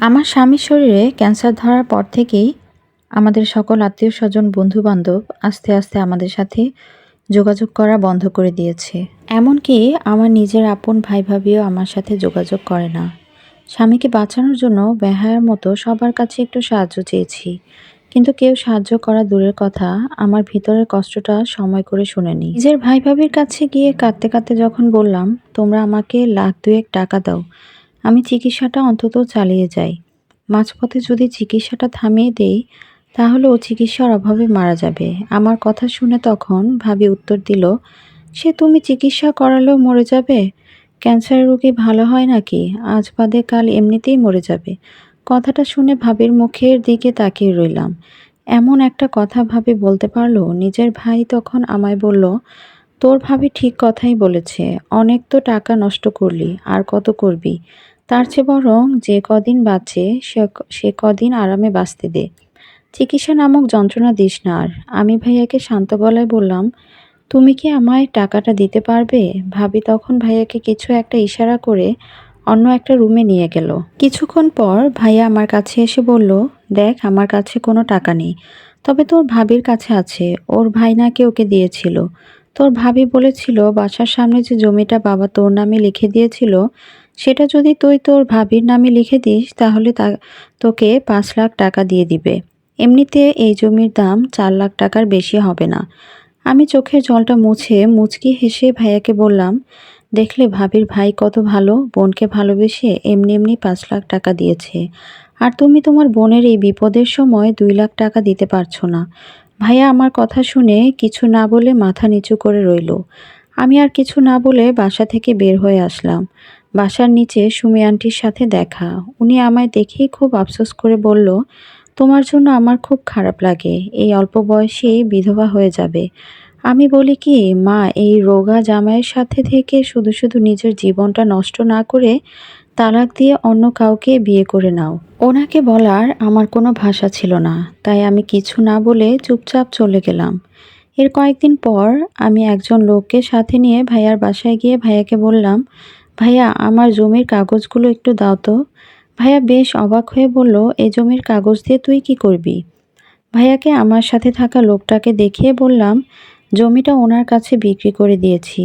আমার স্বামীর শরীরে ক্যান্সার ধরার পর থেকেই আমাদের সকল আত্মীয় স্বজন বন্ধু বান্ধব আস্তে আস্তে আমাদের সাথে যোগাযোগ করা বন্ধ করে দিয়েছে। এমনকি আমার নিজের আপন ভাই ভাবিও আমার সাথে যোগাযোগ করে না। স্বামীকে বাঁচানোর জন্য বেহায়ার মতো সবার কাছে একটু সাহায্য চেয়েছি। কিন্তু কেউ সাহায্য করা দূরের কথা আমার ভিতরের কষ্টটা সময় করে শুনেনি। নিজের ভাই ভাবির কাছে গিয়ে কাঁদতে কাঁদতে যখন বললাম, তোমরা আমাকে লাখ দুয়েক টাকা দাও। আমি চিকিৎসাটা অন্তত চালিয়ে যাই। মাঝপথে যদি চিকিৎসাটা থামিয়ে দেই, তাহলে ও চিকিৎসার অভাবে মারা যাবে। আমার কথা শুনে তখন ভাবি উত্তর দিল, সে তুমি চিকিৎসা করালেও মরে যাবে? ক্যান্সার রোগী ভালো হয় নাকি? আজ বাদে কাল এমনিতেই মরে যাবে। কথাটা শুনে ভাবির মুখের দিকে তাকিয়ে রইলাম। এমন একটা কথা ভাবি বলতে পারল, নিজের ভাই তখন আমায় বলল তোর ভাবি ঠিক কথাই বলেছে, অনেক তো টাকা নষ্ট করলি, আর কত করবি? তার চেয়ে বরং যে কদিন বাঁচে, সে কদিন আরামে বাঁচতে দে। চিকিৎসা নামক যন্ত্রণা দিস না আর। আমি ভাইয়াকে শান্ত গলায় বললাম, তুমি কি আমায় টাকাটা দিতে পারবে? ভাবি তখন ভাইয়াকে কিছু একটা ইশারা করে অন্য একটা রুমে নিয়ে গেল। কিছুক্ষণ পর ভাইয়া আমার কাছে এসে বলল, দেখ, আমার কাছে কোনো টাকা নেই। তবে তোর ভাবির কাছে আছে, ওর ভাই নাকি ওকে দিয়েছিল। তোর ভাবি বলেছিল, বাসার সামনে যে জমিটা বাবা তোর নামে লিখে দিয়েছিল, সেটা যদি তুই তোর ভাবির নামে লিখে দিস, তাহলে তা তোকে পাঁচ লাখ টাকা দিয়ে দিবে। এমনিতে এই জমির দাম চার লাখ টাকার বেশি হবে না। আমি চোখের জলটা মুছে মুচকি হেসে ভাইয়াকে বললাম, দেখলে ভাবির ভাই কত ভালো, বোনকে ভালোবেসে এমনি এমনি পাঁচ লাখ টাকা দিয়েছে। আর তুমি তোমার বোনের এই বিপদের সময় দুই লাখ টাকা দিতে পারছ না। ভাইয়া আমার কথা শুনে কিছু না বলে মাথা নিচু করে রইল। আমি আর কিছু না বলে বাসা থেকে বের হয়ে আসলাম। বাসার নিচে সুমি আন্টির সাথে দেখা। উনি আমায় দেখেই খুব আফসোস করে বলল, তোমার জন্য আমার খুব খারাপ লাগে। এই অল্প বয়সেই বিধবা হয়ে যাবে। আমি বলি কি, মা, এই রোগা জামাইয়ের সাথে থেকে শুধু শুধু নিজের জীবনটা নষ্ট না করে তালাক দিয়ে অন্য কাউকে বিয়ে করে নাও। ওনাকে বলার আমার কোনো ভাষা ছিল না, তাই আমি কিছু না বলে চুপচাপ চলে গেলাম। এর কয়েকদিন পর আমি একজন লোককে সাথে নিয়ে ভাইয়ার বাসায় গিয়ে ভাইয়াকে বললাম, ভাইয়া, আমার জমির কাগজগুলো একটু দাও তো। ভাইয়া বেশ অবাক হয়ে বলল, এ জমির কাগজ দিয়ে তুই কি করবি? ভাইয়াকে আমার সাথে থাকা লোকটাকে দেখিয়ে বললাম, জমিটা ওনার কাছে বিক্রি করে দিয়েছি।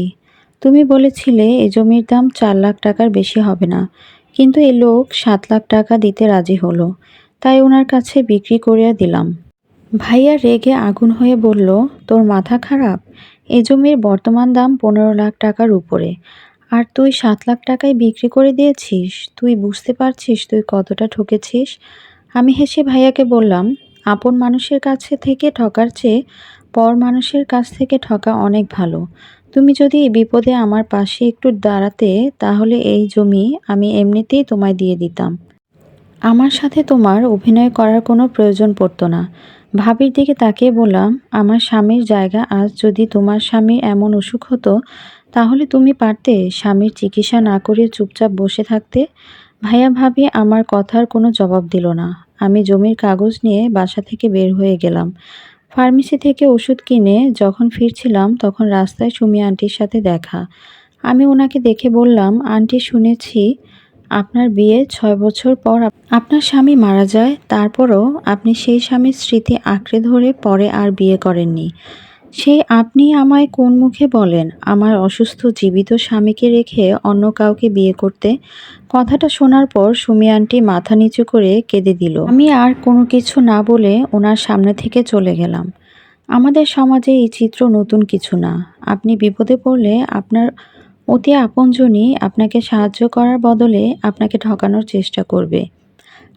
তুমি বলেছিলে এ জমির দাম চার লাখ টাকার বেশি হবে না। কিন্তু এ লোক সাত লাখ টাকা দিতে রাজি হলো। তাই ওনার কাছে বিক্রি করিয়া দিলাম। ভাইয়া রেগে আগুন হয়ে বলল, তোর মাথা খারাপ? এ জমির বর্তমান দাম পনেরো লাখ টাকার উপরে। আর তুই সাত লাখ টাকায় বিক্রি করে দিয়েছিস? তুই বুঝতে পারছিস তুই কতটা ঠকেছিস? আমি হেসে ভাইয়াকে বললাম, আপন মানুষের কাছে থেকে ঠকার চেয়ে পর মানুষের কাছ থেকে ঠকা অনেক ভালো। তুমি যদি বিপদে আমার পাশে একটু দাঁড়াতে, তাহলে এই জমি আমি এমনিতেই তোমায় দিয়ে দিতাম। আমার সাথে তোমার অভিনয় করার কোনো প্রয়োজন পড়তো না। ভাবির দিকে তাকিয়ে বললাম, আমার স্বামীর জায়গা আজ যদি তোমার স্বামীর এমন অসুখ হতো, তাহলে তুমি পারতে স্বামীর চিকিৎসা না করে চুপচাপ বসে থাকতে? ভাইয়া ভাবি আমার কথার কোনো জবাব দিল না। আমি জমির কাগজ নিয়ে বাসা থেকে বের হয়ে গেলাম। ফার্মেসি থেকে ওষুধ কিনে যখন ফিরছিলাম, তখন রাস্তায় সুমি আন্টির সাথে দেখা। আমি ওনাকে দেখে বললাম, আন্টি, শুনেছি আপনার বিয়ে ছয় বছর পর আপনার স্বামী মারা যায়, তারপরও আপনি সেই স্বামীর স্মৃতি আঁকড়ে ধরে পরে আর বিয়ে করেননি। সেই আপনি আমায় কোন মুখে বলেন? আমার অসুস্থ জীবিত স্বামীকে রেখে অন্য কাউকে বিয়ে করতে? কথাটা শোনার পর সুমি আন্টি মাথা নিচু করে কেঁদে দিল। আমি আর কোনো কিছু না বলে ওনার সামনে থেকে চলে গেলাম। আমাদের সমাজে এই চিত্র নতুন কিছু না। আপনি বিপদে পড়লে আপনার অতি আপনজনই আপনাকে সাহায্য করার বদলে আপনাকে ঠকানোর চেষ্টা করবে।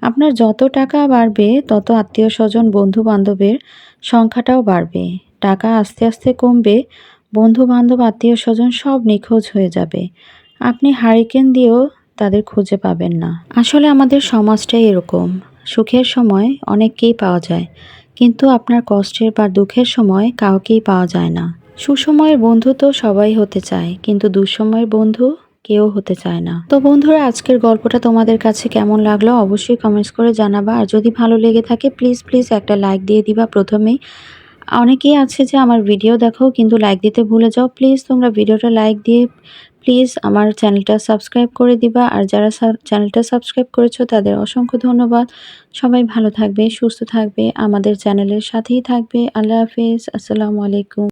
আপনার যত টাকা বাড়বে, তত আত্মীয় স্বজন বন্ধু বান্ধবের সংখ্যাটাও বাড়বে। টাকা আস্তে আস্তে কমবে বন্ধু বান্ধব আত্মীয় স্বজন সব নিখোঁজ হয়ে যাবে। আপনি হারিকেন দিয়েও তাদের খুঁজে পাবেন না। আসলে আমাদের সমাজটাই এরকম। সুখের সময় অনেককেই পাওয়া যায়, কিন্তু আপনার কষ্টের বা দুঃখের সময় কাউকেই পাওয়া যায় না। সুসময়ের বন্ধু তো সবাই হতে চায়, কিন্তু দুঃসময়ের বন্ধু কেউ হতে চায় না। তো বন্ধুরা, আজকের গল্পটা তোমাদের কাছে কেমন লাগল অবশ্যই কমেন্টস করে জানাবা। আর যদি ভালো লেগে থাকে, প্লিজ প্লিজ একটা লাইক দিয়ে দিবা প্রথমেই। অনেকেই আছে যে আমার ভিডিও দেখো, কিন্তু লাইক দিতে ভুলে যাও। প্লিজ তোমরা ভিডিওটা লাইক দিয়ে প্লিজ আমার চ্যানেলটা সাবস্ক্রাইব করে দিবা। আর যারা চ্যানেলটা সাবস্ক্রাইব করেছ, তাদের অসংখ্য ধন্যবাদ। সবাই ভালো থাকবে, সুস্থ থাকবে, আমাদের চ্যানেলের সাথেই থাকবে। আল্লাহ হাফিজ, আসসালামু আলাইকুম।